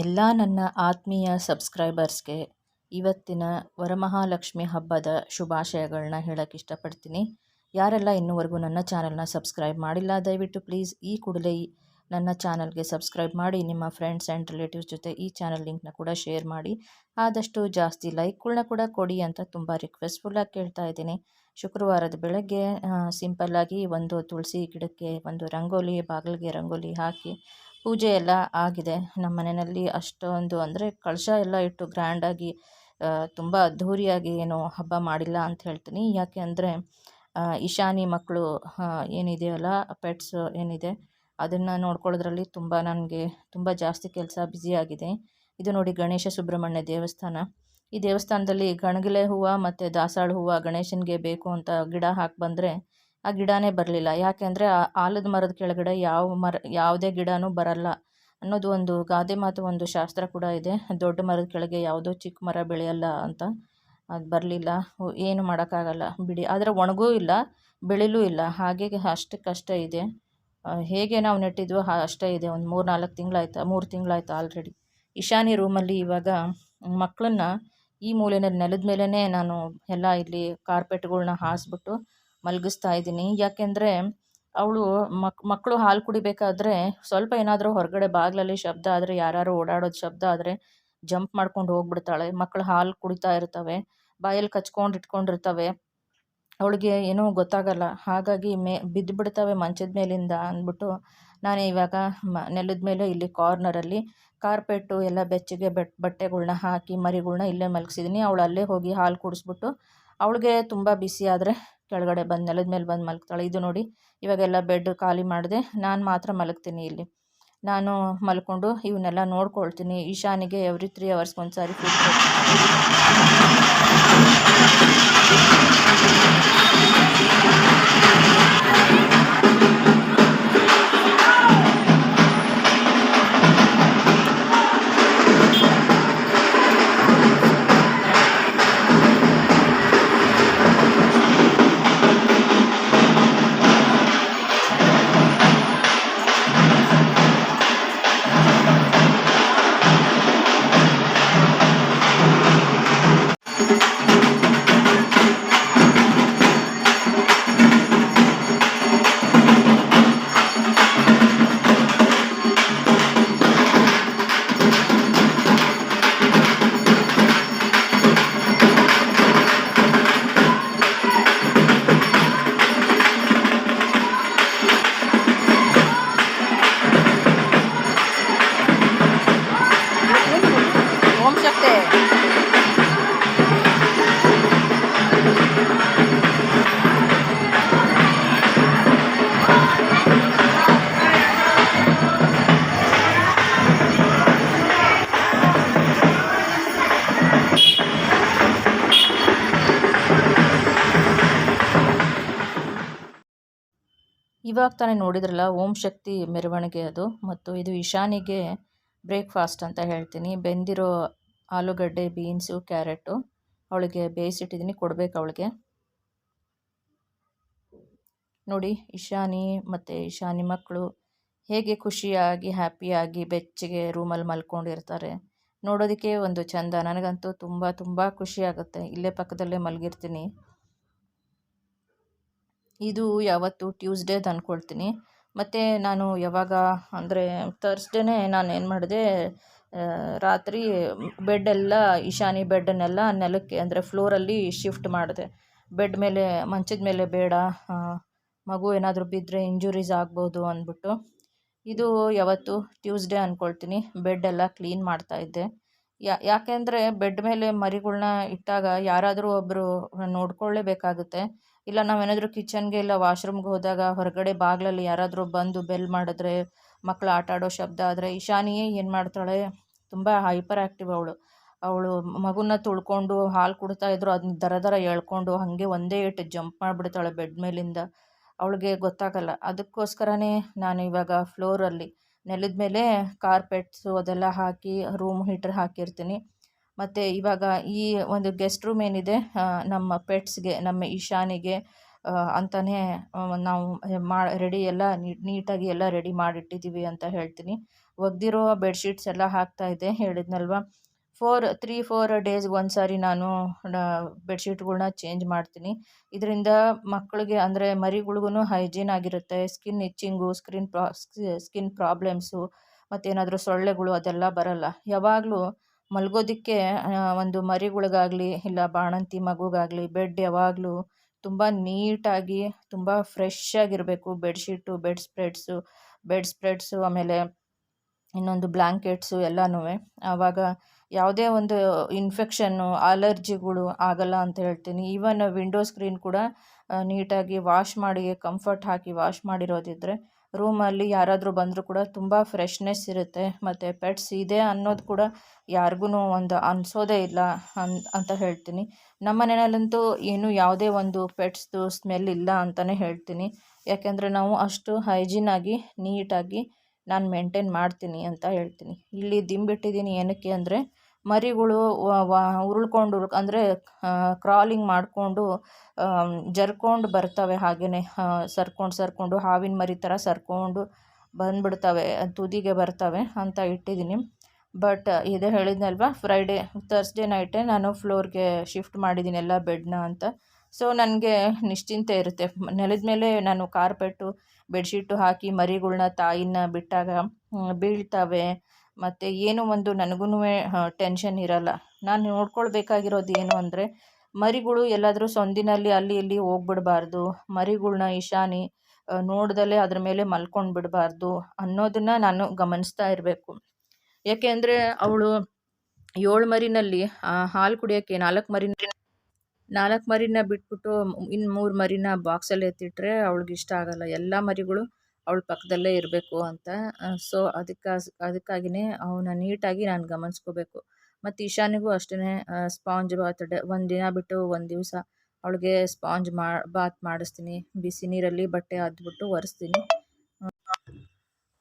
ಎಲ್ಲ ನನ್ನ ಆತ್ಮೀಯ ಸಬ್ಸ್ಕ್ರೈಬರ್ಸ್ಗೆ ಇವತ್ತಿನ ವರಮಹಾಲಕ್ಷ್ಮಿ ಹಬ್ಬದ ಶುಭಾಶಯಗಳನ್ನ ಹೇಳಕ್ಕೆ ಇಷ್ಟಪಡ್ತೀನಿ. ಯಾರೆಲ್ಲ ಇನ್ನೂವರೆಗೂ ನನ್ನ ಚಾನಲ್ನ ಸಬ್ಸ್ಕ್ರೈಬ್ ಮಾಡಿಲ್ಲ, ದಯವಿಟ್ಟು ಪ್ಲೀಸ್ ಈ ಕೂಡಲೇ ನನ್ನ ಚಾನಲ್ಗೆ ಸಬ್ಸ್ಕ್ರೈಬ್ ಮಾಡಿ, ನಿಮ್ಮ ಫ್ರೆಂಡ್ಸ್ ಆ್ಯಂಡ್ ರಿಲೇಟಿವ್ಸ್ ಜೊತೆ ಈ ಚಾನಲ್ ಲಿಂಕ್ನ ಕೂಡ ಶೇರ್ ಮಾಡಿ. ಆದಷ್ಟು ಜಾಸ್ತಿ ಲೈಕ್ಗಳನ್ನ ಕೂಡ ಕೊಡಿ ಅಂತ ತುಂಬ ರಿಕ್ವೆಸ್ಟ್ಫುಲ್ಲಾಗಿ ಕೇಳ್ತಾ ಇದ್ದೀನಿ. ಶುಕ್ರವಾರದ ಬೆಳಗ್ಗೆ ಸಿಂಪಲ್ಲಾಗಿ ಒಂದು ತುಳಸಿ ಗಿಡಕ್ಕೆ ಒಂದು ರಂಗೋಲಿ, ಬಾಗಿಲಿಗೆ ರಂಗೋಲಿ ಹಾಕಿ ಪೂಜೆ ಎಲ್ಲ ಆಗಿದೆ. ನಮ್ಮ ಮನೆಯಲ್ಲಿ ಅಷ್ಟೊಂದು ಅಂದರೆ ಕಳಶ ಎಲ್ಲ ಇಟ್ಟು ಗ್ರ್ಯಾಂಡಾಗಿ ತುಂಬ ಅದ್ಧೂರಿಯಾಗಿ ಏನೋ ಹಬ್ಬ ಮಾಡಿಲ್ಲ ಅಂತ ಹೇಳ್ತೀನಿ. ಯಾಕೆ ಅಂದರೆ ಇಶಾನಿ ಮಕ್ಕಳು ಏನಿದೆಯಲ್ಲ ಪೆಟ್ಸ್ ಏನಿದೆ, ಅದನ್ನು ನೋಡ್ಕೊಳ್ಳೋದ್ರಲ್ಲಿ ತುಂಬ ನನಗೆ ತುಂಬ ಜಾಸ್ತಿ ಕೆಲಸ ಬ್ಯುಸಿಯಾಗಿದೆ ಇದು ನೋಡಿ ಗಣೇಶ ಸುಬ್ರಹ್ಮಣ್ಯ ದೇವಸ್ಥಾನ. ಈ ದೇವಸ್ಥಾನದಲ್ಲಿ ಗಣಗಿಲೆ ಹೂವು ಮತ್ತು ದಾಸಾಳ ಹೂವು ಗಣೇಶನಿಗೆ ಬೇಕು ಅಂತ ಗಿಡ ಹಾಕಿ ಬಂದರೆ ಆ ಗಿಡನೇ ಬರಲಿಲ್ಲ. ಯಾಕೆಂದರೆ ಆ ಆಲದ ಮರದ ಕೆಳಗಡೆ ಯಾವ ಮರ, ಯಾವುದೇ ಗಿಡನೂ ಬರಲ್ಲ ಅನ್ನೋದು ಒಂದು ಗಾದೆ ಮಾತು, ಒಂದು ಶಾಸ್ತ್ರ ಕೂಡ ಇದೆ. ದೊಡ್ಡ ಮರದ ಕೆಳಗೆ ಯಾವುದೋ ಚಿಕ್ಕ ಮರ ಬೆಳೆಯಲ್ಲ ಅಂತ ಅದು ಬರಲಿಲ್ಲ. ಏನು ಮಾಡೋಕ್ಕಾಗಲ್ಲ ಬಿಡಿ. ಆದರೆ ಒಣಗೂ ಇಲ್ಲ, ಬೆಳಿಲೂ ಇಲ್ಲ. ಹಾಗೆ ಅಷ್ಟಕ್ಕಷ್ಟೇ ಇದೆ. ಹೇಗೆ ನಾವು ನೆಟ್ಟಿದ್ವೋ ಅಷ್ಟೇ ಇದೆ. ಒಂದು ಮೂರು ನಾಲ್ಕು ತಿಂಗಳಾಯ್ತು, ಮೂರು ತಿಂಗಳಾಯ್ತು ಆಲ್ರೆಡಿ ಇಶಾನಿ ರೂಮಲ್ಲಿ ಇವಾಗ ಮಕ್ಕಳನ್ನ ಈ ಮೂಲೆಯಲ್ಲಿ ನೆಲದ ಮೇಲೇ ನಾನು ಎಲ್ಲ ಇಲ್ಲಿ ಕಾರ್ಪೆಟ್ಗಳನ್ನ ಹಾಸ್ಬಿಟ್ಟು ಮಲಗಿಸ್ತಾ ಇದ್ದೀನಿ. ಯಾಕೆಂದರೆ ಅವಳು ಮಕ್, ಮಕ್ಕಳು ಹಾಲು ಕುಡಿಬೇಕಾದ್ರೆ ಸ್ವಲ್ಪ ಏನಾದರೂ ಹೊರಗಡೆ ಬಾಗಿಲಲ್ಲಿ ಶಬ್ದ ಆದರೆ ಯಾರು ಓಡಾಡೋದು ಶಬ್ದ ಆದರೆ ಜಂಪ್ ಮಾಡ್ಕೊಂಡು ಹೋಗ್ಬಿಡ್ತಾಳೆ. ಮಕ್ಕಳು ಹಾಲು ಕುಡಿತಾ ಇರ್ತವೆ, ಬಾಯಲ್ಲಿ ಕಚ್ಕೊಂಡು ಇಟ್ಕೊಂಡಿರ್ತವೆ. ಅವಳಿಗೆ ಏನೂ ಗೊತ್ತಾಗಲ್ಲ. ಹಾಗಾಗಿ ಮೇ ಬಿದ್ದು ಬಿಡ್ತವೆ ಮಂಚದ ಮೇಲಿಂದ ಅಂದ್ಬಿಟ್ಟು ನಾನು ಇವಾಗ ಮ, ನೆಲದ ಮೇಲೆ ಇಲ್ಲಿ ಕಾರ್ನರಲ್ಲಿ ಕಾರ್ಪೆಟ್ಟು ಎಲ್ಲ ಬೆಚ್ಚಗೆ ಬೆಟ್, ಬಟ್ಟೆಗಳ್ನ ಹಾಕಿ ಮರಿಗಳ್ನ ಇಲ್ಲೇ ಮಲಗಿಸಿದ್ದೀನಿ ಅವಳು ಅಲ್ಲೇ ಹೋಗಿ ಹಾಲು ಕುಡಿಸ್ಬಿಟ್ಟು ಅವಳಿಗೆ ತುಂಬ ಬಿಸಿ ಆದರೆ ಕೆಳಗಡೆ ಬಂದು ನೆಲದ ಮೇಲೆ ಬಂದು ಮಲಗ್ತಾಳೆ ಇದು ನೋಡಿ, ಇವಾಗೆಲ್ಲ ಬೆಡ್ ಖಾಲಿ ಮಾಡಿದೆ, ನಾನು ಮಾತ್ರ ಮಲಗ್ತೀನಿ ಇಲ್ಲಿ. ನಾನು ಮಲ್ಕೊಂಡು ಇವನ್ನೆಲ್ಲ ನೋಡ್ಕೊಳ್ತೀನಿ. ಈಶಾನಿಗೆ ಎವ್ರಿ ತ್ರೀ ಅವರ್ಸ್ಗೆ ಒಂದ್ಸಾರಿ ಇವಾಗ ತಾನೇ ನೋಡಿದ್ರಲ್ಲ, ಓಂ ಶಕ್ತಿ ಮೆರವಣಿಗೆ ಅದು ಮತ್ತು ಇದು ಇಶಾನಿಗೆ ಬ್ರೇಕ್ಫಾಸ್ಟ್ ಅಂತ ಹೇಳ್ತೀನಿ. ಬೆಂದಿರೋ ಆಲೂಗಡ್ಡೆ, ಬೀನ್ಸು, ಕ್ಯಾರೆಟು ಅವಳಿಗೆ ಬೇಯಿಸಿಟ್ಟಿದ್ದೀನಿ, ಕೊಡಬೇಕು ಅವಳಿಗೆ. ನೋಡಿ ಇಶಾನಿ ಮತ್ತು ಇಶಾನಿ ಮಕ್ಕಳು ಹೇಗೆ ಖುಷಿಯಾಗಿ, ಹ್ಯಾಪಿಯಾಗಿ, ಬೆಚ್ಚಗೆ ರೂಮಲ್ಲಿ ಮಲ್ಕೊಂಡಿರ್ತಾರೆ. ನೋಡೋದಕ್ಕೆ ಒಂದು ಚಂದ. ನನಗಂತೂ ತುಂಬ ತುಂಬ ಖುಷಿ ಆಗುತ್ತೆ. ಇಲ್ಲೇ ಪಕ್ಕದಲ್ಲೇ ಮಲಗಿರ್ತೀನಿ. ಇದು ಯಾವತ್ತು ಟ್ಯೂಸ್ಡೇದು ಅಂದ್ಕೊಳ್ತೀನಿ ಮತ್ತು ನಾನು ಯಾವಾಗ ಅಂದರೆ ತರ್ಸ್ಡೇನೇ ನಾನು ಏನು ಮಾಡಿದೆ ರಾತ್ರಿ ಬೆಡ್ಡೆಲ್ಲ ಈಶಾನಿ ಬೆಡ್ಡನ್ನೆಲ್ಲ ನೆಲಕ್ಕೆ ಅಂದರೆ ಫ್ಲೋರಲ್ಲಿ ಶಿಫ್ಟ್ ಮಾಡಿದೆ. ಬೆಡ್ ಮೇಲೆ, ಮಂಚದ ಮೇಲೆ ಬೇಡ ಮಗು ಏನಾದರೂ ಬಿದ್ದರೆ ಇಂಜುರೀಸ್ ಆಗ್ಬೋದು ಅಂದ್ಬಿಟ್ಟು. ಇದು ಯಾವತ್ತು ಟ್ಯೂಸ್ಡೇ ಅಂದ್ಕೊಳ್ತೀನಿ ಬೆಡ್ಡೆಲ್ಲ ಕ್ಲೀನ್ ಮಾಡ್ತಾಯಿದ್ದೆ ಯಾ, ಯಾಕೆಂದರೆ ಬೆಡ್ ಮೇಲೆ ಮರಿಗಳನ್ನ ಇಟ್ಟಾಗ ಯಾರಾದರೂ ಒಬ್ಬರು ನೋಡ್ಕೊಳ್ಳೇಬೇಕಾಗುತ್ತೆ ಇಲ್ಲ, ನಾವೇನಾದರೂ ಕಿಚನ್ಗೆ ಇಲ್ಲ, ವಾಶ್ರೂಮ್ಗೆ ಹೋದಾಗ ಹೊರಗಡೆ ಬಾಗಿಲಲ್ಲಿ ಯಾರಾದರೂ ಬಂದು ಬೆಲ್ ಮಾಡಿದ್ರೆ ಮಕ್ಕಳು ಆಟ ಆಡೋ ಶಬ್ದ ಆದರೆ ಇಶಾನಿಯೇ ಏನು ಮಾಡ್ತಾಳೆ? ತುಂಬ ಹೈಪರ್ ಆ್ಯಕ್ಟಿವ್ ಅವಳು. ಅವಳು ಮಗುನ ತುಳ್ಕೊಂಡು ಹಾಲು ಕುಡ್ತಾ ಇದ್ರು ಅದನ್ನ ದರ ದರ ಎಳ್ಕೊಂಡು ಹಾಗೆ ಒಂದೇ ಏಟು ಜಂಪ್ ಮಾಡಿಬಿಡ್ತಾಳೆ ಬೆಡ್ ಮೇಲಿಂದ. ಅವಳಿಗೆ ಗೊತ್ತಾಗಲ್ಲ. ಅದಕ್ಕೋಸ್ಕರನೇ ನಾನು ಇವಾಗ ಫ್ಲೋರಲ್ಲಿ ನೆಲದ ಮೇಲೆ ಕಾರ್ಪೆಟ್ಸು ಅದೆಲ್ಲ ಹಾಕಿ, ರೂಮ್ ಹೀಟ್ರ್ ಹಾಕಿರ್ತೀನಿ. ಮತ್ತು ಇವಾಗ ಈ ಒಂದು ಗೆಸ್ಟ್ ರೂಮ್ ಏನಿದೆ ನಮ್ಮ ಪೆಟ್ಸ್ಗೆ ನಮ್ಮ ಈಶಾನಿಗೆ ಅಂತಲೇ ನಾವು ಮಾ ರೆಡಿ ಎಲ್ಲ ನೀಟಾಗಿ ಎಲ್ಲ ರೆಡಿ ಮಾಡಿಟ್ಟಿದ್ದೀವಿ ಅಂತ ಹೇಳ್ತೀನಿ. ಒಗೆದಿರೋ ಬೆಡ್ಶೀಟ್ಸ್ ಎಲ್ಲ ಹಾಕ್ತಾಯಿದ್ದೆ ಹೇಳಿದ್ನಲ್ವ? ಫೋರ್ ತ್ರೀ ಫೋರ್ ಡೇಸ್ಗೆ ಒಂದು ಸಾರಿ ನಾನು ಬೆಡ್ಶೀಟ್ಗಳ್ನ ಚೇಂಜ್ ಮಾಡ್ತೀನಿ. ಇದರಿಂದ ಮಕ್ಕಳಿಗೆ ಅಂದರೆ ಮರಿಗಳ್ಗೂ ಹೈಜೀನ್ ಆಗಿರುತ್ತೆ ಸ್ಕಿನ್ ಇಚ್ಚಿಂಗು ಸ್ಕ್ರೀನ್ ಪ್ರಾ ಸ್ಕಿನ್ ಪ್ರಾಬ್ಲಮ್ಸು ಮತ್ತೇನಾದರೂ ಸೊಳ್ಳೆಗಳು ಅದೆಲ್ಲ ಬರೋಲ್ಲ. ಯಾವಾಗಲೂ ಮಲ್ಗೋದಕ್ಕೆ ಒಂದು ಮರಿಗಳಿಗಾಗಲಿ, ಇಲ್ಲ ಬಾಣಂತಿ ಮಗುಗಾಗಲಿ, ಬೆಡ್ ಯಾವಾಗಲೂ ತುಂಬ ನೀಟಾಗಿ, ತುಂಬ ಫ್ರೆಶ್ ಆಗಿರಬೇಕು bedsheet bedspreads bedspreads, ಆಮೇಲೆ ಇನ್ನೊಂದು ಬ್ಲ್ಯಾಂಕೆಟ್ಸು ಎಲ್ಲನೂ. ಆವಾಗ ಯಾವುದೇ ಒಂದು ಇನ್ಫೆಕ್ಷನ್ನು, ಅಲರ್ಜಿಗಳು ಆಗಲ್ಲ ಅಂತ ಹೇಳ್ತೀನಿ. ಈವನ್ ವಿಂಡೋ ಸ್ಕ್ರೀನ್ ಕೂಡ ನೀಟಾಗಿ ವಾಶ್ ಮಾಡಿ, ಕಂಫರ್ಟ್ ಹಾಕಿ ವಾಶ್ ಮಾಡಿರೋದಿದ್ದರೆ ರೂಮಲ್ಲಿ ಯಾರಾದರೂ ಬಂದರೂ ಕೂಡ ತುಂಬ ಫ್ರೆಶ್ನೆಸ್ ಇರುತ್ತೆ. ಮತ್ತು ಪೆಟ್ಸ್ ಇದೆ ಅನ್ನೋದು ಕೂಡ ಯಾರಿಗೂ ಒಂದು ಅನಿಸೋದೇ ಇಲ್ಲ ಅನ್, ಅಂತ ಹೇಳ್ತೀನಿ. ನಮ್ಮ ಮನೆಯಲ್ಲಂತೂ ಏನು ಯಾವುದೇ ಒಂದು ಪೆಟ್ಸ್ದು ಸ್ಮೆಲ್ ಇಲ್ಲ ಅಂತಲೇ ಹೇಳ್ತೀನಿ. ಯಾಕೆಂದರೆ ನಾವು ಅಷ್ಟು ಹೈಜೀನಾಗಿ ನೀಟಾಗಿ ನಾನು ಮೇಂಟೈನ್ ಮಾಡ್ತೀನಿ ಅಂತ ಹೇಳ್ತೀನಿ. ಇಲ್ಲಿ ದಿಂಬಿಟ್ಟಿದ್ದೀನಿ ಏನಕ್ಕೆ ಅಂದರೆ ಮರಿಗಳು ಉರುಳ್ಕೊಂಡು ಉರುಳ್ ಅಂದರೆ ಕ್ರಾಲಿಂಗ್ ಮಾಡಿಕೊಂಡು ಜರ್ಕೊಂಡು ಬರ್ತವೆ ಹಾಗೆಯೇ ಸರ್ಕೊಂಡು ಸರ್ಕೊಂಡು, ಹಾವಿನ ಮರಿ ಥರ ಸರ್ಕೊಂಡು ಬಂದುಬಿಡ್ತವೆ, ತುದಿಗೆ ಬರ್ತವೆ ಅಂತ ಇಟ್ಟಿದ್ದೀನಿ. ಬಟ್, ಇದೇ ಹೇಳಿದ್ನಲ್ವ ಫ್ರೈಡೇ ತರ್ಸ್ಡೇ ನೈಟೇ ನಾನು ಫ್ಲೋರ್ಗೆ ಶಿಫ್ಟ್ ಮಾಡಿದ್ದೀನಿ ಎಲ್ಲ ಬೆಡ್ನ ಅಂತ. ಸೊ ನನಗೆ ನಿಶ್ಚಿಂತೆ ಇರುತ್ತೆ. ನೆಲದ ಮೇಲೆ ನಾನು ಕಾರ್ಪೆಟ್ಟು ಬೆಡ್ಶೀಟು ಹಾಕಿ ಮರಿಗಳ್ನ ತಾಯಿನ ಬಿಟ್ಟಾಗ ಬೀಳ್ತವೆ. ಮತ್ತು ಏನು ಒಂದು ನನಗೂ ಟೆನ್ಷನ್ ಇರೋಲ್ಲ. ನಾನು ನೋಡ್ಕೊಳ್ಬೇಕಾಗಿರೋದು ಏನು ಅಂದರೆ, ಮರಿಗಳು ಎಲ್ಲಾದರೂ ಸೊಂದಿನಲ್ಲಿ ಅಲ್ಲಿ ಇಲ್ಲಿ ಹೋಗ್ಬಿಡ್ಬಾರ್ದು. ಮರಿಗಳ್ನ ಇಶಾನಿ ನೋಡ್ದಲೇ ಅದ್ರ ಮೇಲೆ ಮಲ್ಕೊಂಡು ಬಿಡಬಾರ್ದು ಅನ್ನೋದನ್ನು ನಾನು ಗಮನಿಸ್ತಾ ಇರಬೇಕು. ಯಾಕೆ ಅಂದರೆ ಅವಳು ಏಳು ಮರಿನಲ್ಲಿ ಹಾಲು ಕುಡಿಯೋಕ್ಕೆ ನಾಲ್ಕು ಮರಿನ ನಾಲ್ಕು ಮರಿನ ಬಿಟ್ಬಿಟ್ಟು ಇನ್ನು ಮೂರು ಮರಿನ ಬಾಕ್ಸಲ್ಲಿ ಎತ್ತಿಟ್ರೆ ಅವಳಿಗೆ ಇಷ್ಟ ಆಗೋಲ್ಲ. ಎಲ್ಲ ಮರಿಗಳು ಅವಳ ಪಕ್ಕದಲ್ಲೇ ಇರಬೇಕು ಅಂತ. ಸೊ ಅದಕ್ಕೆ ಅದಕ್ಕಾಗಿಯೇ ಅವನ್ನ ನೀಟಾಗಿ ನಾನು ಗಮನಿಸ್ಕೋಬೇಕು. ಮತ್ತು ಈಶಾನಿಗೂ ಅಷ್ಟೇ ಸ್ಪಾಂಜ್ ಬಾತ್ ಡ, ಒಂದು ದಿನ ಬಿಟ್ಟು ಒಂದು ದಿವಸ ಅವಳಿಗೆ ಸ್ಪಾಂಜ್ ಮಾ, ಬಾತ್ ಮಾಡಿಸ್ತೀನಿ. ಬಿಸಿ ನೀರಲ್ಲಿ ಬಟ್ಟೆ ಅದ್ಬಿಟ್ಟು ಒರೆಸ್ತೀನಿ.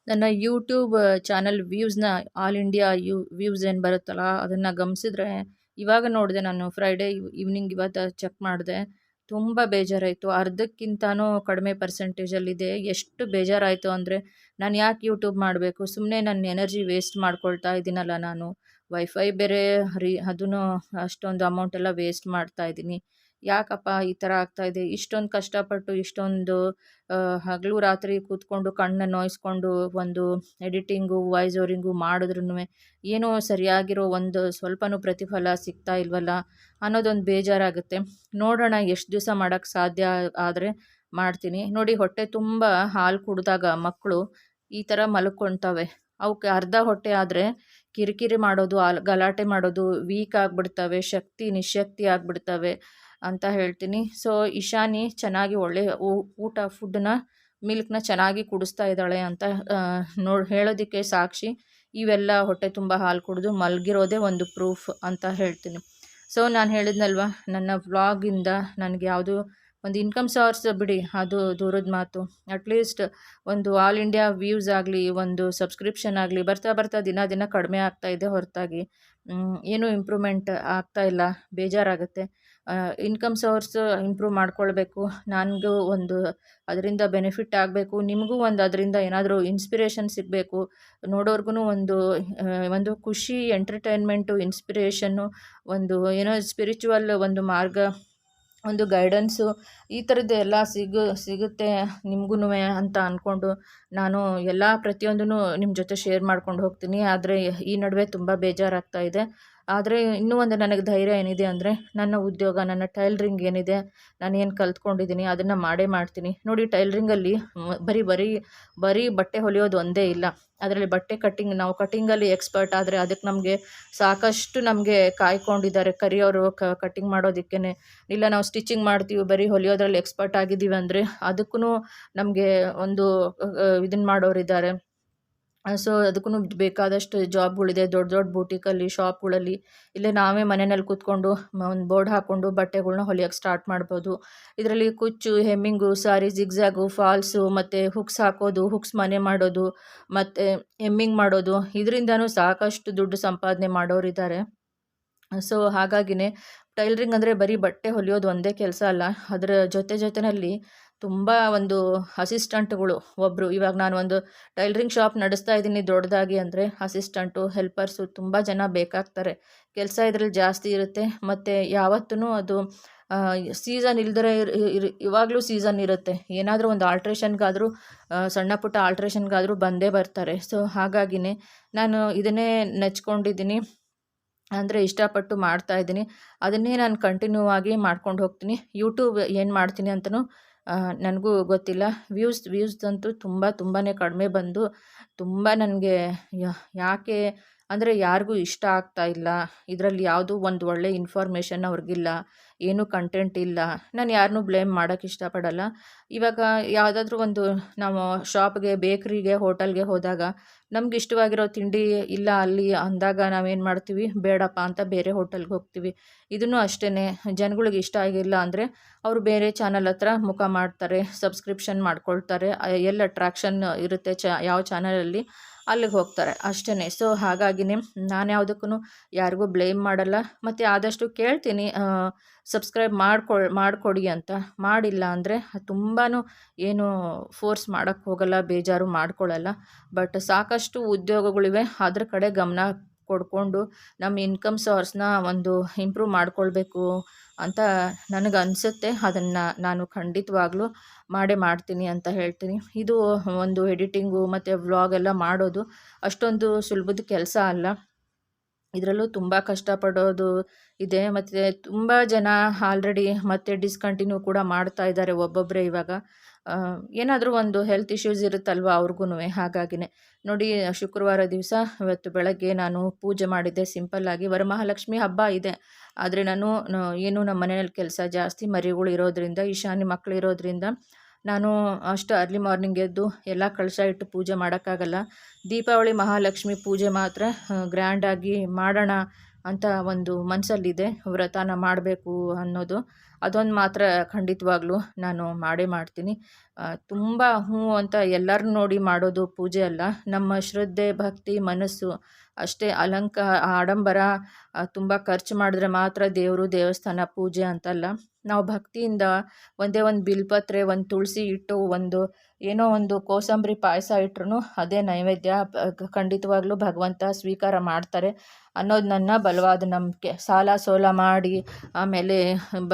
ನನ್ನ ಯೂಟ್ಯೂಬ್ ಚಾನಲ್ ವ್ಯೂಸ್ನ ಆಲ್ ಇಂಡಿಯಾ ಯೂ, ವ್ಯೂಸ್ ಏನು ಬರುತ್ತಲ್ಲ, ಅದನ್ನು ಗಮನಿಸಿದ್ರೆ ಇವಾಗ ನೋಡಿದೆ ನಾನು ಫ್ರೈಡೇ ಇವ್ನಿಂಗ್ ಇವತ್ತು ಚೆಕ್ ಮಾಡಿದೆ. ತುಂಬ ಬೇಜಾರಾಯಿತು. ಅರ್ಧಕ್ಕಿಂತನೂ ಕಡಿಮೆ ಪರ್ಸೆಂಟೇಜಲ್ಲಿದೆ. ಎಷ್ಟು ಬೇಜಾರಾಯಿತು ಅಂದರೆ ನಾನು ಯಾಕೆ ಯೂಟ್ಯೂಬ್ ಮಾಡಬೇಕು? ಸುಮ್ಮನೆ ನನ್ನ ಎನರ್ಜಿ ವೇಸ್ಟ್ ಮಾಡ್ಕೊಳ್ತಾ ಇದ್ದೀನಲ್ಲ ನಾನು. ವೈಫೈ ಬೇರೆ ರೀ ಅದೂ ಅಷ್ಟೊಂದು ಅಮೌಂಟೆಲ್ಲ ವೇಸ್ಟ್ ಮಾಡ್ತಾ ಇದ್ದೀನಿ ಯಾಕಪ್ಪ ಈ ಥರ ಆಗ್ತಾಯಿದೆ ಇಷ್ಟೊಂದು ಕಷ್ಟಪಟ್ಟು ಇಷ್ಟೊಂದು ಹಗಲು ರಾತ್ರಿ ಕೂತ್ಕೊಂಡು ಕಣ್ಣನ್ನು ನೋಯಿಸ್ಕೊಂಡು ಒಂದು ಎಡಿಟಿಂಗು ವಾಯ್ಸ್ ಓರಿಂಗು ಮಾಡಿದ್ರೂ ಏನೋ ಸರಿಯಾಗಿರೋ ಒಂದು ಸ್ವಲ್ಪನೂ ಪ್ರತಿಫಲ ಸಿಗ್ತಾ ಇಲ್ವಲ್ಲ ಅನ್ನೋದೊಂದು ಬೇಜಾರಾಗುತ್ತೆ. ನೋಡೋಣ, ಎಷ್ಟು ದಿವಸ ಮಾಡೋಕ್ಕೆ ಸಾಧ್ಯ ಆದರೆ ಮಾಡ್ತೀನಿ. ನೋಡಿ, ಹೊಟ್ಟೆ ತುಂಬ ಹಾಲು ಕುಡಿದಾಗ ಮಕ್ಕಳು ಈ ಥರ ಮಲ್ಕೊಳ್ತವೆ. ಅವಕ್ಕೆ ಅರ್ಧ ಹೊಟ್ಟೆ ಆದರೆ ಕಿರಿಕಿರಿ ಮಾಡೋದು ಗಲಾಟೆ ಮಾಡೋದು ವೀಕ್ ಆಗಿಬಿಡ್ತವೆ, ಶಕ್ತಿ ನಿಶಕ್ತಿ ಆಗಿಬಿಡ್ತವೆ. ಅಂತ ಹೇಳ್ತೀನಿ. ಸೊ ಇಶಾನಿ ಚೆನ್ನಾಗಿ ಒಳ್ಳೆ ಊಟ ಫುಡ್ಡನ್ನ ಮಿಲ್ಕ್ನ ಚೆನ್ನಾಗಿ ಕುಡಿಸ್ತಾ ಇದ್ದಾಳೆ ಅಂತ ನೋಡಿ, ಹೇಳೋದಕ್ಕೆ ಸಾಕ್ಷಿ. ಇವೆಲ್ಲ ಹೊಟ್ಟೆ ತುಂಬ ಹಾಲು ಕುಡಿದು ಮಲಗಿರೋದೇ ಒಂದು ಪ್ರೂಫ್ ಅಂತ ಹೇಳ್ತೀನಿ. ಸೊ ನಾನು ಹೇಳಿದ್ನಲ್ವ, ನನ್ನ ವ್ಲಾಗಿಂದ ನನಗೆ ಯಾವುದು ಒಂದು ಇನ್ಕಮ್ ಸೋರ್ಸ್ ಬಿಡಿ, ಅದು ದೂರದ ಮಾತು. ಅಟ್ಲೀಸ್ಟ್ ಒಂದು ಆಲ್ ಇಂಡಿಯಾ ವ್ಯೂಸ್ ಆಗಲಿ, ಒಂದು ಸಬ್ಸ್ಕ್ರಿಪ್ಷನ್ ಆಗಲಿ, ಬರ್ತಾ ಬರ್ತಾ ದಿನ ದಿನ ಕಡಿಮೆ ಆಗ್ತಾ ಇದೆ ಹೊರತಾಗಿ. ಏನೂ ಇಂಪ್ರೂವ್ಮೆಂಟ್ ಆಗ್ತಾ ಇಲ್ಲ, ಬೇಜಾರಾಗುತ್ತೆ. ಇನ್ಕಮ್ ಸೋರ್ಸ್ ಇಂಪ್ರೂವ್ ಮಾಡ್ಕೊಳ್ಬೇಕು, ನನಗೂ ಒಂದು ಅದರಿಂದ ಬೆನಿಫಿಟ್ ಆಗಬೇಕು, ನಿಮಗೂ ಒಂದು ಅದರಿಂದ ಏನಾದರೂ ಇನ್ಸ್ಪಿರೇಷನ್ ಸಿಗಬೇಕು ನೋಡೋರ್ಗು ಒಂದು ಒಂದು ಖುಷಿ ಎಂಟರ್ಟೈನ್ಮೆಂಟು ಇನ್ಸ್ಪಿರೇಷನ್ನು ಒಂದು, ಏನೋ ಸ್ಪಿರಿಚುವಲ್ ಒಂದು ಮಾರ್ಗ ಒಂದು ಗೈಡೆನ್ಸು ಈ ಥರದ್ದು ಎಲ್ಲ ಸಿಗು, ಸಿಗುತ್ತೆ ನಿಮ್ಗೂ ಅಂತ ಅಂದ್ಕೊಂಡು ನಾನು ಎಲ್ಲ ಪ್ರತಿಯೊಂದೂ ನಿಮ್ಮ ಜೊತೆ ಶೇರ್ ಮಾಡ್ಕೊಂಡು ಹೋಗ್ತೀನಿ. ಆದರೆ ಈ ನಡುವೆ ತುಂಬ ಬೇಜಾರಾಗ್ತಾ ಇದೆ. ಆದರೆ ಇನ್ನೂ ಒಂದು ನನಗೆ ಧೈರ್ಯ ಏನಿದೆ ಅಂದರೆ ನನ್ನ ಉದ್ಯೋಗ, ನನ್ನ ಟೈಲ್ರಿಂಗ್ ಏನಿದೆ, ನಾನು ಏನು ಕಲ್ತ್ಕೊಂಡಿದ್ದೀನಿ ಅದನ್ನು ಮಾಡೇ ಮಾಡ್ತೀನಿ. ನೋಡಿ ಟೈಲ್ರಿಂಗಲ್ಲಿ ಬರೀ ಬರೀ ಬರೀ ಬಟ್ಟೆ ಹೊಲಿಯೋದು ಒಂದೇ ಇಲ್ಲ. ಅದರಲ್ಲಿ ಬಟ್ಟೆ ಕಟ್ಟಿಂಗ್ ನಾವು ಕಟ್ಟಿಂಗಲ್ಲಿ ಎಕ್ಸ್ಪರ್ಟ್ ಆದರೆ ಅದಕ್ಕೆ ನಮಗೆ ಸಾಕಷ್ಟು ನಮಗೆ ಕಾಯ್ಕೊಂಡಿದ್ದಾರೆ ಕರಿಯೋರು ಕಟ್ಟಿಂಗ್ ಮಾಡೋದಕ್ಕೇ ಇಲ್ಲ, ನಾವು ಸ್ಟಿಚಿಂಗ್ ಮಾಡ್ತೀವಿ, ಬರೀ ಹೊಲಿಯೋದ್ರಲ್ಲಿ ಎಕ್ಸ್ಪರ್ಟ್ ಆಗಿದ್ದೀವಿ ಅಂದರೆ ಅದಕ್ಕೂ ನಮಗೆ ಒಂದು ಇದನ್ನು ಮಾಡೋರಿದ್ದಾರೆ. ಸೊ ಅದಕ್ಕೂ ಬೇಕಾದಷ್ಟು ಜಾಬ್ಗಳಿದೆ, ದೊಡ್ಡ ದೊಡ್ಡ ಬೂಟಿಕಲ್ಲಿ, ಶಾಪ್ಗಳಲ್ಲಿ. ಇಲ್ಲೇ ನಾವೇ ಮನೆಯಲ್ಲಿ ಕೂತ್ಕೊಂಡು ಒಂದು ಬೋರ್ಡ್ ಹಾಕ್ಕೊಂಡು ಬಟ್ಟೆಗಳ್ನ ಹೊಲಿಯೋಕ್ಕೆ ಸ್ಟಾರ್ಟ್ ಮಾಡ್ಬೋದು. ಇದರಲ್ಲಿ ಕುಚ್ಚು, ಹೆಮ್ಮಿಂಗು, ಸಾರಿ ಜಿಗ್ಝ್ಯಾಗು ಫಾಲ್ಸು, ಮತ್ತು ಹುಕ್ಸ್ ಹಾಕೋದು, ಹುಕ್ಸ್ ಮನೆ ಮಾಡೋದು, ಮತ್ತು ಹೆಮ್ಮಿಂಗ್ ಮಾಡೋದು, ಇದರಿಂದನೂ ಸಾಕಷ್ಟು ದುಡ್ಡು ಸಂಪಾದನೆ ಮಾಡೋರಿದ್ದಾರೆ ಸೊ ಹಾಗಾಗಿನೇ ಟೈಲರಿಂಗ್ ಅಂದರೆ ಬರೀ ಬಟ್ಟೆ ಹೊಲಿಯೋದು ಒಂದೇ ಕೆಲಸ ಅಲ್ಲ, ಅದರ ಜೊತೆ ಜೊತೆಯಲ್ಲಿ ತುಂಬ ಒಂದು ಅಸಿಸ್ಟೆಂಟ್ಗಳು ಒಬ್ಬರು ಇವಾಗ ನಾನು ಒಂದು ಟೈಲರಿಂಗ್ ಶಾಪ್ ನಡೆಸ್ತಾ ಇದ್ದೀನಿ ದೊಡ್ಡದಾಗಿ ಅಂದರೆ ಅಸಿಸ್ಟೆಂಟು ಹೆಲ್ಪರ್ಸು ತುಂಬ ಜನ ಬೇಕಾಗ್ತಾರೆ. ಕೆಲಸ ಇದ್ರಲ್ಲಿ ಜಾಸ್ತಿ ಇರುತ್ತೆ. ಮತ್ತು ಯಾವತ್ತೂ ಅದು ಸೀಸನ್ ಇಲ್ದರೆ ಇವಾಗಲೂ ಸೀಸನ್ ಇರುತ್ತೆ. ಏನಾದರೂ ಒಂದು ಆಲ್ಟ್ರೇಷನ್ಗಾದರೂ ಸಣ್ಣ ಪುಟ್ಟ ಆಲ್ಟ್ರೇಷನ್ಗಾದರೂ ಬಂದೇ ಬರ್ತಾರೆ. ಸೊ ಹಾಗಾಗಿನೇ ನಾನು ಇದನ್ನೇ ನೆಚ್ಕೊಂಡಿದ್ದೀನಿ. ಅಂದರೆ ಇಷ್ಟಪಟ್ಟು ಮಾಡ್ತಾ ಇದ್ದೀನಿ. ಅದನ್ನೇ ನಾನು ಕಂಟಿನ್ಯೂ ಆಗಿ ಮಾಡ್ಕೊಂಡು ಹೋಗ್ತೀನಿ. ಯೂಟ್ಯೂಬ್ ಏನು ಮಾಡ್ತೀನಿ ಅಂತಲೂ ನನಗೂ ಗೊತ್ತಿಲ್ಲ. ವ್ಯೂಸ್ ವ್ಯೂಸ್ ಅಂತೂ ತುಂಬ ತುಂಬಾ ಕಡಿಮೆ ಬಂದು ತುಂಬ ನನಗೆ ಯಾಕೆ ಅಂದರೆ ಯಾರಿಗೂ ಇಷ್ಟ ಆಗ್ತಾ ಇಲ್ಲ. ಇದರಲ್ಲಿ ಯಾವುದೂ ಒಂದು ಒಳ್ಳೆಯ ಇನ್ಫಾರ್ಮೇಷನ್ ಅವ್ರಿಗಿಲ್ಲ. ಏನೂ ಕಂಟೆಂಟ್ ಇಲ್ಲ. ನಾನು ಯಾರನ್ನೂ ಬ್ಲೇಮ್ ಮಾಡೋಕ್ಕೆ ಇಷ್ಟಪಡಲ್ಲ. ಇವಾಗ ಯಾವುದಾದ್ರೂ ಒಂದು ನಾವು ಶಾಪ್ಗೆ ಬೇಕ್ರಿಗೆ ಹೋಟೆಲ್ಗೆ ಹೋದಾಗ ನಮ್ಗೆ ಇಷ್ಟವಾಗಿರೋ ತಿಂಡಿ ಇಲ್ಲ ಅಲ್ಲಿ ಅಂದಾಗ ನಾವೇನು ಮಾಡ್ತೀವಿ? ಬೇಡಪ್ಪ ಅಂತ ಬೇರೆ ಹೋಟೆಲ್ಗೆ ಹೋಗ್ತೀವಿ. ಇದನ್ನು ಅಷ್ಟೇ ಜನಗಳಿಗೆ ಇಷ್ಟ ಆಗಿಲ್ಲ ಅಂದರೆ ಅವರು ಬೇರೆ ಚಾನಲ್ ಹತ್ರ ಮುಖ ಮಾಡ್ತಾರೆ ಸಬ್ಸ್ಕ್ರಿಪ್ಷನ್ ಮಾಡ್ಕೊಳ್ತಾರೆ. ಎಲ್ಲ ಅಟ್ರಾಕ್ಷನ್ ಇರುತ್ತೆ ಚ, ಯಾವ ಚಾನಲಲ್ಲಿ ಅಲ್ಲಿಗೆ ಹೋಗ್ತಾರೆ. ಅಷ್ಟೇ ಸೊ ಹಾಗಾಗಿನೇ ನಾನು ಯಾವುದಕ್ಕೂ ಯಾರಿಗೂ ಬ್ಲೇಮ್ ಮಾಡಲ್ಲ. ಮತ್ತು ಆದಷ್ಟು ಕೇಳ್ತೀನಿ ಸಬ್ಸ್ಕ್ರೈಬ್ ಮಾಡ್ಕೊ ಮಾಡಿಕೊಡಿ ಅಂತ. ಮಾಡಿಲ್ಲ ಅಂದರೆ ತುಂಬಾ ಏನು ಫೋರ್ಸ್ ಮಾಡೋಕ್ಕೆ ಹೋಗಲ್ಲ, ಬೇಜಾರು ಮಾಡ್ಕೊಳ್ಳಲ್ಲ ಬಟ್ ಸಾಕಷ್ಟು ಉದ್ಯೋಗಗಳಿವೆ. ಅದ್ರ ಕಡೆ ಗಮನ ಕೊಡ್ಕೊಂಡು ನಮ್ಮ ಇನ್ಕಮ್ ಸೋರ್ಸ್ನ ಒಂದು ಇಂಪ್ರೂವ್ ಮಾಡ್ಕೊಳ್ಬೇಕು ಅಂತ ನನಗೆ ಅನಿಸುತ್ತೆ. ಅದನ್ನು ನಾನು ಖಂಡಿತವಾಗ್ಲೂ ಮಾಡೇ ಮಾಡ್ತೀನಿ ಅಂತ ಹೇಳ್ತೀನಿ. ಇದು ಒಂದು ಎಡಿಟಿಂಗು ಮತ್ತು ವ್ಲಾಗ್ ಎಲ್ಲ ಮಾಡೋದು ಅಷ್ಟೊಂದು ಸುಲಭದ ಕೆಲಸ ಅಲ್ಲ. ಇದರಲ್ಲೂ ತುಂಬ ಕಷ್ಟಪಡೋದು ಇದೆ. ಮತ್ತು ತುಂಬ ಜನ ಆಲ್ರೆಡಿ ಮತ್ತೆ ಡಿಸ್ಕಂಟಿನ್ಯೂ ಕೂಡ ಮಾಡ್ತಾ ಇದ್ದಾರೆ ಒಬ್ಬೊಬ್ಬರೇ ಇವಾಗ. ಏನಾದರೂ ಒಂದು ಹೆಲ್ತ್ ಇಶ್ಯೂಸ್ ಇರುತ್ತಲ್ವ ಅವ್ರಿಗೂ ಹಾಗಾಗಿನೇ. ನೋಡಿ, ಶುಕ್ರವಾರ ದಿವಸ ಇವತ್ತು ಬೆಳಗ್ಗೆ ನಾನು ಪೂಜೆ ಮಾಡಿದ್ದೆ ಸಿಂಪಲ್ಲಾಗಿ ವರಮಹಾಲಕ್ಷ್ಮಿ ಹಬ್ಬ ಇದೆ. ಆದರೆ ನಾನು ಏನು ನಮ್ಮ ಮನೆಯಲ್ಲಿ ಕೆಲಸ ಜಾಸ್ತಿ ಮರಿಗಳು ಇರೋದ್ರಿಂದ, ಈಶಾನ್ಯ ಮಕ್ಕಳು ಇರೋದ್ರಿಂದ ನಾನು ಅಷ್ಟು ಅರ್ಲಿ ಮಾರ್ನಿಂಗ್ ಎದ್ದು ಎಲ್ಲ ಕಳಶ ಇಟ್ಟು ಪೂಜೆ ಮಾಡೋಕ್ಕಾಗಲ್ಲ. ದೀಪಾವಳಿ ಮಹಾಲಕ್ಷ್ಮಿ ಪೂಜೆ ಮಾತ್ರ ಗ್ರ್ಯಾಂಡಾಗಿ ಮಾಡೋಣ ಅಂತ ಒಂದು ಮನಸ್ಸಲ್ಲಿದೆ ವ್ರತನ ಮಾಡಬೇಕು ಅನ್ನೋದು. ಅದೊಂದು ಮಾತ್ರ ಖಂಡಿತವಾಗ್ಲೂ ನಾನು ಮಾಡೇ ಮಾಡ್ತೀನಿ. ತುಂಬ ಹ್ಞೂ ಅಂತ ಎಲ್ಲರೂ ನೋಡಿ ಮಾಡೋದು ಪೂಜೆ ಅಲ್ಲ. ನಮ್ಮ ಶ್ರದ್ಧೆ, ಭಕ್ತಿ, ಮನಸ್ಸು ಅಷ್ಟೇ. ಅಲಂಕ, ಆಡಂಬರ ತುಂಬ ಖರ್ಚು ಮಾಡಿದ್ರೆ ಮಾತ್ರ ದೇವರು ದೇವಸ್ಥಾನ ಪೂಜೆ ಅಂತಲ್ಲ. ನಾವು ಭಕ್ತಿಯಿಂದ ಒಂದೇ ಒಂದು ಬಿಲ್ಪತ್ರೆ, ಒಂದು ತುಳಸಿ ಇಟ್ಟು, ಒಂದು ಏನೋ ಒಂದು ಕೋಸಂಬರಿ ಪಾಯಸ ಇಟ್ರೂ ಅದೇ ನೈವೇದ್ಯ ಖಂಡಿತವಾಗ್ಲೂ ಭಗವಂತ ಸ್ವೀಕಾರ ಮಾಡ್ತಾರೆ. ಅನ್ನೋದು ನನ್ನ ಬಲವಾದ ನಂಬಿಕೆ. ಸಾಲ ಸೋಲ ಮಾಡಿ ಆಮೇಲೆ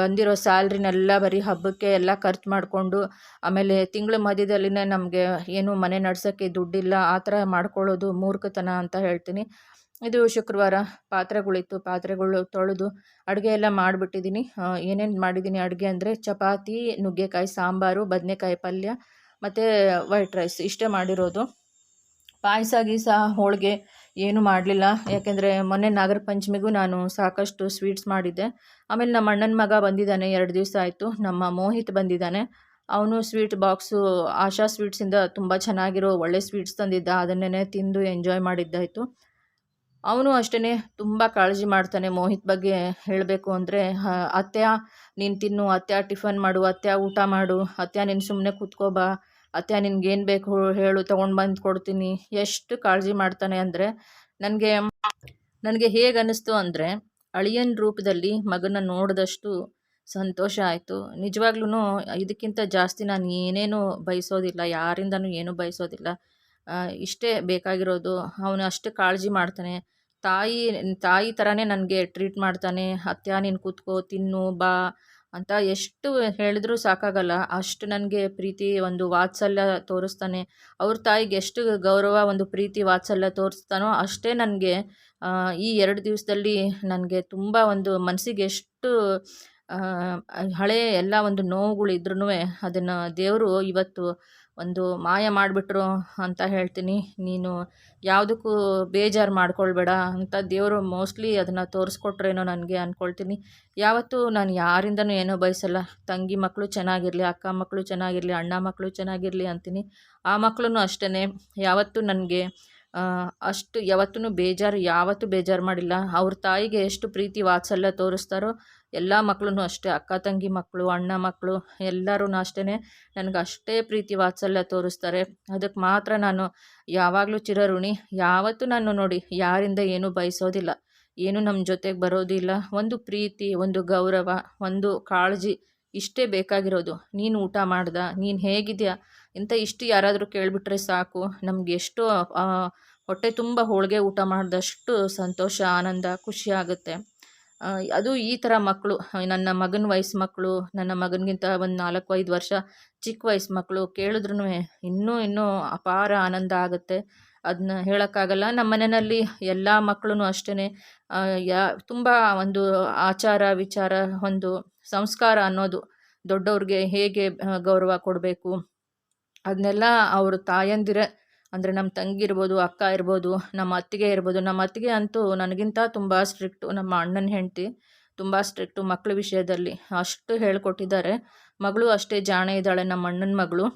ಬಂದಿರೋ ಸ್ಯಾಲ್ರಿನೆಲ್ಲ ಬರೀ ಹಬ್ಬಕ್ಕೆ ಎಲ್ಲ ಖರ್ಚು ಮಾಡಿಕೊಂಡು ಆಮೇಲೆ ತಿಂಗಳ ಮಧ್ಯದಲ್ಲಿನೇ ನಮಗೆ ಏನು ಮನೆ ನಡ್ಸೋಕ್ಕೆ ದುಡ್ಡಿಲ್ಲ, ಆ ಥರ ಮಾಡ್ಕೊಳ್ಳೋದು ಮೂರ್ಖತನ ಅಂತ ಹೇಳ್ತೀನಿ. ಇದು ಶುಕ್ರವಾರ ಪಾತ್ರೆಗಳಿತ್ತು ಪಾತ್ರೆಗಳು ತೊಳೆದು ಅಡುಗೆ ಎಲ್ಲ ಮಾಡಿಬಿಟ್ಟಿದ್ದೀನಿ. ಏನೇನು ಮಾಡಿದ್ದೀನಿ ಅಡುಗೆ ಅಂದರೆ ಚಪಾತಿ, ನುಗ್ಗೆಕಾಯಿ, ಸಾಂಬಾರು, ಬದನೆಕಾಯಿ ಪಲ್ಯ, ಮತ್ತು ವೈಟ್ ರೈಸ್ ಇಷ್ಟೇ ಮಾಡಿರೋದು. ಪಾಯಸ, ಗೀಸ, ಹೋಳಿಗೆ ಏನೂ ಮಾಡಲಿಲ್ಲ. ಯಾಕೆಂದರೆ ಮೊನ್ನೆ ನಾಗರ ಪಂಚಮಿಗೂ ನಾನು ಸಾಕಷ್ಟು ಸ್ವೀಟ್ಸ್ ಮಾಡಿದ್ದೆ. ಆಮೇಲೆ ನಮ್ಮ ಅಣ್ಣನ ಮಗ ಬಂದಿದ್ದಾನೆ, ಎರಡು ದಿವಸ ಆಯಿತು. ನಮ್ಮ ಮೋಹಿತ್ ಬಂದಿದ್ದಾನೆ. ಅವನು ಸ್ವೀಟ್ ಬಾಕ್ಸು, ಆಶಾ ಸ್ವೀಟ್ಸಿಂದ ತುಂಬ ಚೆನ್ನಾಗಿರೋ ಒಳ್ಳೆ ಸ್ವೀಟ್ಸ್ ತಂದಿದ್ದ. ಅದನ್ನೇ ತಿಂದು ಎಂಜಾಯ್ ಮಾಡಿದ್ದಾಯಿತು. ಅವನು ಅಷ್ಟೇ ತುಂಬ ಕಾಳಜಿ ಮಾಡ್ತಾನೆ ಮೋಹಿತ್ ಬಗ್ಗೆ ಹೇಳಬೇಕು ಅಂದರೆ ಅತ್ಯ ನೀನು ತಿನ್ನು ಅತ್ಯ ಟಿಫನ್ ಮಾಡು ಅತ್ಯ ಊಟ ಮಾಡು ಅತ್ಯ ನೀನು ಸುಮ್ಮನೆ ಕೂತ್ಕೋಬಾ ಅತ್ತೆ ನಿನ್ಗೇನು ಬೇಕು ಹೇಳು, ತಗೊಂಡ್ ಬಂದು ಕೊಡ್ತೀನಿ. ಎಷ್ಟು ಕಾಳಜಿ ಮಾಡ್ತಾನೆ ಅಂದರೆ ನನಗೆ ನನಗೆ ಹೇಗೆ ಅನ್ನಿಸ್ತು ಅಂದರೆ ಅಳಿಯನ ರೂಪದಲ್ಲಿ ಮಗನ ನೋಡಿದಷ್ಟು ಸಂತೋಷ ಆಯಿತು. ನಿಜವಾಗ್ಲೂ ಇದಕ್ಕಿಂತ ಜಾಸ್ತಿ ನಾನು ಏನೇನು ಬಯಸೋದಿಲ್ಲ, ಯಾರಿಂದನೂ ಏನೂ ಬಯಸೋದಿಲ್ಲ. ಇಷ್ಟೇ ಬೇಕಾಗಿರೋದು. ಅವನು ಅಷ್ಟು ಕಾಳಜಿ ಮಾಡ್ತಾನೆ. ತಾಯಿ ತಾಯಿ ಥರನೇ ನನಗೆ ಟ್ರೀಟ್ ಮಾಡ್ತಾನೆ. ಅತ್ಯ ನೀನು ಕೂತ್ಕೋ, ತಿನ್ನು, ಬಾ. ಅಂತ ಎಷ್ಟು ಹೇಳಿದ್ರೂ ಸಾಕಾಗಲ್ಲ. ಅಷ್ಟು ನನಗೆ ಪ್ರೀತಿ ಒಂದು ವಾತ್ಸಲ್ಯ ತೋರಿಸ್ತಾನೆ. ಅವ್ರ ತಾಯಿಗೆ ಎಷ್ಟು ಗೌರವ ಒಂದು ಪ್ರೀತಿ ವಾತ್ಸಲ್ಯ ತೋರಿಸ್ತಾನೋ ಅಷ್ಟೇ ನನಗೆ ಈ ಎರಡು ದಿವಸದಲ್ಲಿ ನನಗೆ ತುಂಬ ಒಂದು ಮನಸ್ಸಿಗೆ ಎಷ್ಟು ಹಳೆಯ ಎಲ್ಲ ಒಂದು ನೋವುಗಳಿದ್ರೂ ಅದನ್ನು ದೇವರು ಇವತ್ತು ಒಂದು ಮಾಯ ಮಾಡಿಬಿಟ್ರು ಅಂತ ಹೇಳ್ತೀನಿ. ನೀನು ಯಾವುದಕ್ಕೂ ಬೇಜಾರು ಮಾಡ್ಕೊಳ್ಬೇಡ ಅಂತ ದೇವರು ಮೋಸ್ಟ್ಲಿ ಅದನ್ನು ತೋರಿಸ್ಕೊಟ್ರೇನೋ ನನಗೆ ಅಂದ್ಕೊಳ್ತೀನಿ ಯಾವತ್ತೂ ನಾನು ಯಾರಿಂದನೂ ಏನೋ ಬಯಸಲ್ಲ. ತಂಗಿ ಮಕ್ಕಳು ಚೆನ್ನಾಗಿರಲಿ, ಅಕ್ಕ ಮಕ್ಕಳು ಚೆನ್ನಾಗಿರಲಿ, ಅಣ್ಣ ಮಕ್ಕಳು ಚೆನ್ನಾಗಿರಲಿ ಅಂತೀನಿ. ಆ ಮಕ್ಕಳು ಅಷ್ಟೇ ಯಾವತ್ತೂ ನನಗೆ ಅಷ್ಟು ಯಾವತ್ತೂ ಬೇಜಾರು ಯಾವತ್ತೂ ಬೇಜಾರು ಮಾಡಿಲ್ಲ. ಅವ್ರ ತಾಯಿಗೆ ಎಷ್ಟು ಪ್ರೀತಿ ವಾತ್ಸಲ್ಯ ತೋರಿಸ್ತಾರೋ ಎಲ್ಲ ಮಕ್ಕಳು ಅಷ್ಟೇ. ಅಕ್ಕ, ತಂಗಿ ಮಕ್ಕಳು ಅಣ್ಣ ಮಕ್ಕಳು ಎಲ್ಲರೂ ಅಷ್ಟೇ ನನಗೆ ಅಷ್ಟೇ ಪ್ರೀತಿ ವಾತ್ಸಲ್ಯ ತೋರಿಸ್ತಾರೆ. ಅದಕ್ಕೆ ಮಾತ್ರ ನಾನು ಯಾವಾಗಲೂ ಚಿರಋಣಿ. ಯಾವತ್ತೂ ನಾನು ನೋಡಿ ಯಾರಿಂದ ಏನೂ ಬಯಸೋದಿಲ್ಲ. ಏನು ನಮ್ಮ ಜೊತೆಗೆ ಬರೋದಿಲ್ಲ ಒಂದು ಪ್ರೀತಿ, ಒಂದು ಗೌರವ, ಒಂದು ಕಾಳಜಿ ಇಷ್ಟೇ ಬೇಕಾಗಿರೋದು. ನೀನು ಊಟ ಮಾಡ್ದ, ನೀನು ಹೇಗಿದೆಯಾ? ಇಂಥ ಇಷ್ಟು ಯಾರಾದರೂ ಕೇಳಿಬಿಟ್ರೆ ಸಾಕು. ನಮ್ಗೆ ಎಷ್ಟು ಹೊಟ್ಟೆ ತುಂಬ ಹೋಳಿಗೆ ಊಟ ಮಾಡಿದಷ್ಟು ಸಂತೋಷ, ಆನಂದ, ಖುಷಿ ಆಗುತ್ತೆ. ಅದು ಈ ಥರ ಮಕ್ಕಳು, ನನ್ನ ಮಗನ ವಯಸ್ಸು ಮಕ್ಕಳು, ನನ್ನ ಮಗನಿಗಿಂತ ಒಂದು ನಾಲ್ಕು, ಐದು ವರ್ಷ ಚಿಕ್ಕ ವಯಸ್ಸು ಮಕ್ಕಳು ಕೇಳಿದ್ರೂ ಇನ್ನೂ ಇನ್ನೂ ಅಪಾರ ಆನಂದ ಆಗುತ್ತೆ. ಅದನ್ನ ಹೇಳೋಕ್ಕಾಗಲ್ಲ. ನಮ್ಮ ಮನೆಯಲ್ಲಿ ಎಲ್ಲ ಮಕ್ಕಳು ಅಷ್ಟೇ ಯಾ, ತುಂಬ ಒಂದು ಆಚಾರ ವಿಚಾರ, ಒಂದು ಸಂಸ್ಕಾರ ಅನ್ನೋದು ದೊಡ್ಡವ್ರಿಗೆ ಹೇಗೆ ಗೌರವ ಕೊಡಬೇಕು? ಅದನ್ನೆಲ್ಲ ಅವರು ತಾಯಂದಿರೇ, ಅಂದರೆ ನಮ್ಮ ತಂಗಿ ಇರ್ಬೋದು, ಅಕ್ಕ ಇರ್ಬೋದು, ನಮ್ಮ ಅತ್ತಿಗೆ ಇರ್ಬೋದು, ನಮ್ಮ ಅತ್ತಿಗೆ ಅಂತೂ ನನಗಿಂತ ತುಂಬ ಸ್ಟ್ರಿಕ್ಟು ನಮ್ಮ ಅಣ್ಣನ ಹೆಂಡತಿ ತುಂಬ ಸ್ಟ್ರಿಕ್ಟು ಮಕ್ಕಳ ವಿಷಯದಲ್ಲಿ ಅಷ್ಟು ಹೇಳಿಕೊಟ್ಟಿದ್ದಾರೆ. ಮಗಳು ಅಷ್ಟೇ ಜಾಣೆ ಇದ್ದಾಳೆ ನಮ್ಮ ಅಣ್ಣನ ಮಗಳು.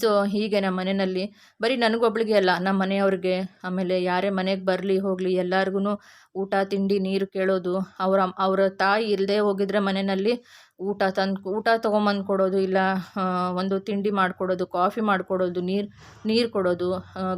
ಸೊ ಹೀಗೆ ನಮ್ಮ ಮನೆಯಲ್ಲಿ ಬರೀ ನನಗೊಬ್ಳಿಗೆ ಅಲ್ಲ, ನಮ್ಮ ಮನೆಯವ್ರಿಗೆ, ಆಮೇಲೆ ಯಾರೇ ಮನೆಗೆ ಬರಲಿ, ಹೋಗಲಿ ಎಲ್ಲರಿಗೂ ಊಟ, ತಿಂಡಿ, ನೀರು ಕೇಳೋದು, ಅವರ ಅವರ ತಾಯಿ ಇಲ್ಲದೆ ಹೋಗಿದ್ರೆ ಮನೆಯಲ್ಲಿ ಊಟ ತಂದು, ಊಟ ತೊಗೊಂಬಂದು ಕೊಡೋದು ಇಲ್ಲ ಒಂದು ತಿಂಡಿ ಮಾಡಿಕೊಡೋದು, ಕಾಫಿ ಮಾಡಿಕೊಡೋದು, ನೀರು ನೀರು ಕೊಡೋದು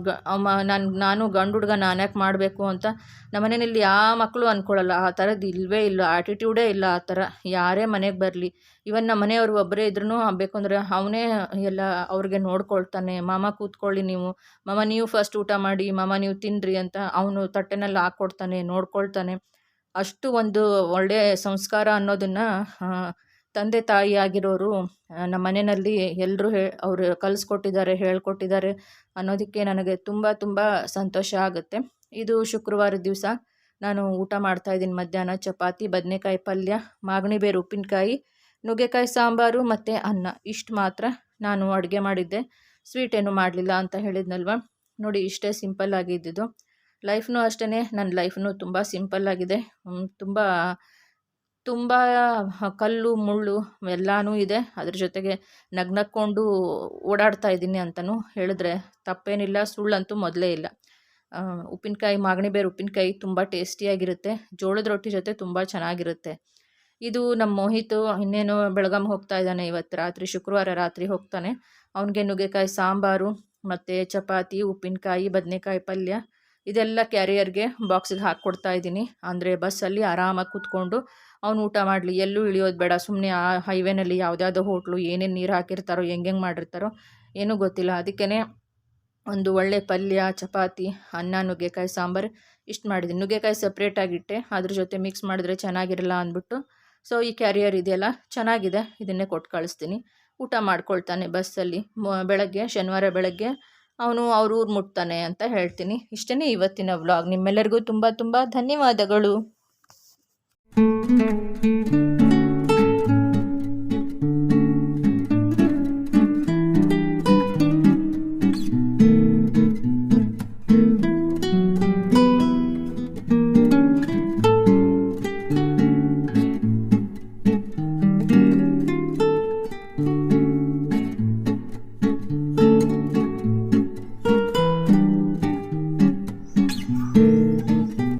ಗ, ಅಮ್ಮ, ನಾನು ನಾನು ಗಂಡು ಹುಡುಗ ನಾನು ಮಾಡಬೇಕು ಅಂತ ನಮ್ಮ ಮನೆಯಲ್ಲಿ ಯಾವ ಮಕ್ಕಳು ಅಂದ್ಕೊಳ್ಳಲ್ಲ ಆ ಥರದ್ದು ಇಲ್ಲವೇ ಇಲ್ಲ ಆ್ಯಟಿಟ್ಯೂಡೇ ಇಲ್ಲ ಆ ಥರ ಯಾರೇ ಮನೆಗೆ ಬರಲಿ. ಇವನ್ ನಮ್ಮ ಮನೆಯವರು ಒಬ್ಬರೇ ಇದ್ರೂ ಬೇಕು ಅಂದರೆ ಅವನೇ ಎಲ್ಲ ಅವ್ರಿಗೆ ನೋಡ್ಕೊಳ್ತಾನೆ, ಮಾಮ ಕೂತ್ಕೊಳ್ಳಿ ನೀವು, ಮಾಮ ನೀವು ಫಸ್ಟ್ ಊಟ ಮಾಡಿ, ಮಾಮ ನೀವು ತಿನ್ನಿರಿ ಅಂತ ಅವನು ತಟ್ಟೆನಲ್ಲಿ ಹಾಕ್ಕೊಡ್ತಾನೆ, ನೋಡ್ಕೊಳ್ತಾನೆ. ಅಷ್ಟು ಒಂದು ಒಳ್ಳೆಯ ಸಂಸ್ಕಾರ ಅನ್ನೋದನ್ನು ತಂದೆ ತಾಯಿ ಆಗಿರೋರು ನಮ್ಮ ಮನೆಯಲ್ಲಿ ಎಲ್ಲರೂ ಹೇ, ಅವರು ಕಲಿಸ್ಕೊಟ್ಟಿದ್ದಾರೆ, ಹೇಳ್ಕೊಟ್ಟಿದ್ದಾರೆ ಅನ್ನೋದಕ್ಕೆ ನನಗೆ ತುಂಬ ತುಂಬ ಸಂತೋಷ ಆಗುತ್ತೆ. ಇದು ಶುಕ್ರವಾರ ದಿವಸ ನಾನು ಊಟ ಮಾಡ್ತಾಯಿದ್ದೀನಿ ಮಧ್ಯಾಹ್ನ ಚಪಾತಿ, ಬದನೆಕಾಯಿ ಪಲ್ಯ ಮಾಗಣಿ ಬೇರು ಉಪ್ಪಿನಕಾಯಿ, ನುಗ್ಗೆಕಾಯಿ ಸಾಂಬಾರು ಮತ್ತು ಅನ್ನ. ಇಷ್ಟು ಮಾತ್ರ ನಾನು ಅಡುಗೆ ಮಾಡಿದ್ದೆ. ಸ್ವೀಟ್ ಏನು ಮಾಡಲಿಲ್ಲ ಅಂತ ಹೇಳಿದ್ನಲ್ವ? ನೋಡಿ, ಇಷ್ಟೇ ಸಿಂಪಲ್ ಆಗಿದ್ದಿದ್ದು ಲೈಫ್ನೂ ಅಷ್ಟೇ ನನ್ನ ಲೈಫ್ನೂ ತುಂಬ ಸಿಂಪಲ್ ಆಗಿದೆ ತುಂಬ ತುಂಬ ಕಲ್ಲು, ಮುಳ್ಳು ಎಲ್ಲನೂ ಇದೆ. ಅದ್ರ ಜೊತೆಗೆ ನಗ್ನಕ್ಕೊಂಡು ಓಡಾಡ್ತಾ ಇದ್ದೀನಿ ಅಂತಲೂ ಹೇಳಿದ್ರೆ ತಪ್ಪೇನಿಲ್ಲ. ಸುಳ್ಳಂತೂ ಮೊದಲೇ ಇಲ್ಲ. ಉಪ್ಪಿನಕಾಯಿ, ಮಾಗಣಿ ಬೇರು ಉಪ್ಪಿನಕಾಯಿ ತುಂಬ ಟೇಸ್ಟಿಯಾಗಿರುತ್ತೆ. ಜೋಳದ ರೊಟ್ಟಿ ಜೊತೆ ತುಂಬ ಚೆನ್ನಾಗಿರುತ್ತೆ. ಇದು ನಮ್ಮ ಮೋಹಿತು ಇನ್ನೇನು ಬೆಳಗಾಮ್ ಹೋಗ್ತಾ ಇದ್ದಾನೆ ಇವತ್ತು ರಾತ್ರಿ, ಶುಕ್ರವಾರ ರಾತ್ರಿ ಹೋಗ್ತಾನೆ. ಅವನಿಗೆ ನುಗ್ಗೆಕಾಯಿ, ಸಾಂಬಾರು ಮತ್ತು ಚಪಾತಿ, ಉಪ್ಪಿನಕಾಯಿ, ಬದನೆಕಾಯಿ ಪಲ್ಯ ಇದೆಲ್ಲ ಕ್ಯಾರಿಯರ್ಗೆ ಬಾಕ್ಸಿಗೆ ಹಾಕ್ಕೊಡ್ತಾ ಇದ್ದೀನಿ. ಅಂದರೆ ಬಸ್ಸಲ್ಲಿ ಆರಾಮಾಗಿ ಕೂತ್ಕೊಂಡು ಅವನು ಊಟ ಮಾಡಲಿ, ಎಲ್ಲೂ ಇಳಿಯೋದು ಬೇಡ. ಸುಮ್ಮನೆ ಆ ಹೈವೇನಲ್ಲಿ ಯಾವುದ್ಯಾವುದೋ ಹೋಟ್ಲು ಏನೇನು ನೀರು ಹಾಕಿರ್ತಾರೋ ಹೆಂಗೆ ಮಾಡಿರ್ತಾರೋ ಏನೂ ಗೊತ್ತಿಲ್ಲ. ಅದಕ್ಕೇ ಒಂದು ಒಳ್ಳೆ ಪಲ್ಯ, ಚಪಾತಿ, ಅನ್ನ, ನುಗ್ಗೆಕಾಯಿ, ಸಾಂಬಾರು ಇಷ್ಟು ಮಾಡಿದ್ದೀನಿ ನುಗ್ಗೆಕಾಯಿ ಸಪ್ರೇಟಾಗಿಟ್ಟೆ ಅದ್ರ ಜೊತೆ ಮಿಕ್ಸ್ ಮಾಡಿದ್ರೆ ಚೆನ್ನಾಗಿರಲ್ಲ ಅಂದ್ಬಿಟ್ಟು. ಸೊ ಈ ಕ್ಯಾರಿಯರ್ ಇದೆಯಲ್ಲ, ಚೆನ್ನಾಗಿದೆ. ಇದನ್ನೇ ಕೊಟ್ಟು ಕಳಿಸ್ತೀನಿ. ಊಟ ಮಾಡ್ಕೊಳ್ತಾನೆ ಬಸ್ಸಲ್ಲಿ. ಬೆಳಗ್ಗೆ, ಶನಿವಾರ ಬೆಳಗ್ಗೆ ಅವನು ಅವ್ರ ಊರು ಮುಟ್ತಾನೆ ಅಂತ ಹೇಳ್ತೀನಿ. ಇಷ್ಟೇ ಇವತ್ತಿನ ವ್ಲಾಗ್ ನಿಮ್ಮೆಲ್ಲರಿಗೂ ತುಂಬ ತುಂಬ ಧನ್ಯವಾದಗಳು.